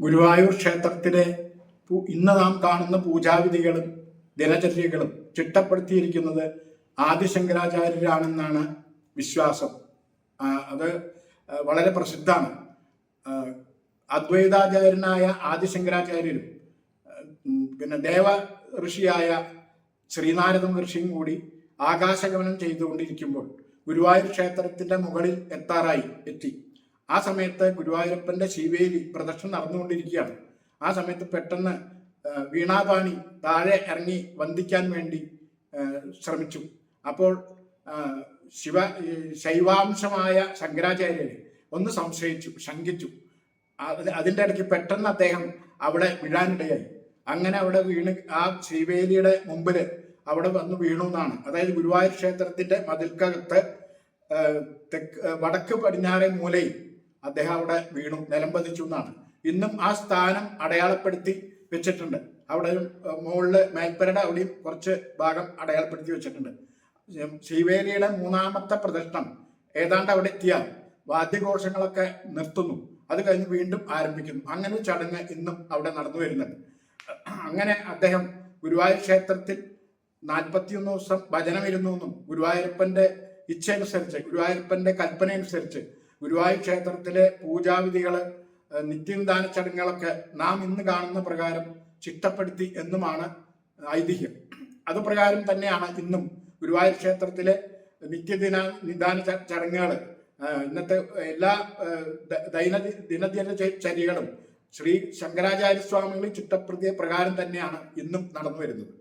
ഗുരുവായൂർ ക്ഷേത്രത്തിലെ ഇന്ന് നാം കാണുന്ന പൂജാവിധികളും ദിനചര്യകളും ചിട്ടപ്പെടുത്തിയിരിക്കുന്നത് ആദിശങ്കരാചാര്യരാണെന്നാണ് വിശ്വാസം. അത് വളരെ പ്രസിദ്ധമാണ്. അദ്വൈതാചാര്യനായ ആദിശങ്കരാചാര്യരും പിന്നെ ദേവ ഋഷിയായ ശ്രീനാരദ ഋഷിയും കൂടി ആകാശഗമനം ചെയ്തുകൊണ്ടിരിക്കുമ്പോൾ ഗുരുവായൂർ ക്ഷേത്രത്തിന്റെ മുകളിൽ എത്താറായി എത്തി. ആ സമയത്ത് ഗുരുവായൂരപ്പന്റെ ശിവേലി പ്രദക്ഷിണം നടന്നുകൊണ്ടിരിക്കുകയാണ്. ആ സമയത്ത് പെട്ടെന്ന് വീണാപാണി താഴെ ഇറങ്ങി വന്ദിക്കാൻ വേണ്ടി ശ്രമിച്ചു. അപ്പോൾ ശിവ ശൈവാംശമായ ശങ്കരാചാര്യരെ ഒന്ന് സംശയിച്ചു ശങ്കിച്ചു. അത് അതിന്റെ ഇടയ്ക്ക് പെട്ടെന്ന് അദ്ദേഹം അവിടെ വീഴാനിടയായി. അങ്ങനെ അവിടെ വീണ് ആ ശ്രീവേലിയുടെ മുമ്പിൽ അവിടെ വന്ന് വീണു എന്നാണ്. അതായത് ഗുരുവായൂർ ക്ഷേത്രത്തിന്റെ മതിൽക്കകത്ത് തെക്ക് വടക്ക് പടിഞ്ഞാറെ മൂലയിൽ അദ്ദേഹം അവിടെ വീണു നിലം പതിച്ചു എന്നാണ്. ഇന്നും ആ സ്ഥാനം അടയാളപ്പെടുത്തി വെച്ചിട്ടുണ്ട്. അവിടെ മുകളിൽ മേൽപ്പരയുടെ അവിടെയും കുറച്ച് ഭാഗം അടയാളപ്പെടുത്തി വെച്ചിട്ടുണ്ട്. ശ്രീവേലിയുടെ മൂന്നാമത്തെ പ്രദർശനം ഏതാണ്ട് അവിടെ എത്തിയാൽ വാദ്യഘോഷങ്ങളൊക്കെ നിർത്തുന്നു. അത് കഴിഞ്ഞ് വീണ്ടും ആരംഭിക്കുന്നു. അങ്ങനെ ഒരു ചടങ്ങ് ഇന്നും അവിടെ നടന്നു വരുന്നുണ്ട്. അങ്ങനെ അദ്ദേഹം ഗുരുവായൂർ ക്ഷേത്രത്തിൽ നാൽപ്പത്തിയൊന്ന് ദിവസം ഭജനമിരുന്നു എന്നും ഗുരുവായൂരപ്പന്റെ ഇച്ഛയനുസരിച്ച് ഗുരുവായൂരപ്പന്റെ കൽപ്പന അനുസരിച്ച് ഗുരുവായൂർ ക്ഷേത്രത്തിലെ പൂജാവിധികൾ നിത്യനിദാന ചടങ്ങുകളൊക്കെ നാം ഇന്ന് കാണുന്ന പ്രകാരം ചിട്ടപ്പെടുത്തി എന്നുമാണ് ഐതിഹ്യം. അത് പ്രകാരം തന്നെയാണ് ഇന്നും ഗുരുവായൂർ ക്ഷേത്രത്തിലെ നിത്യദിന നിദാന ചടങ്ങുകൾ ഇന്നത്തെ എല്ലാ ദൈന ദിനദിന ചര്യകളും ശ്രീ ശങ്കരാചാര്യ സ്വാമികൾ ചിട്ടപ്പെടുത്തിയ പ്രകാരം തന്നെയാണ് ഇന്നും നടന്നു വരുന്നത്.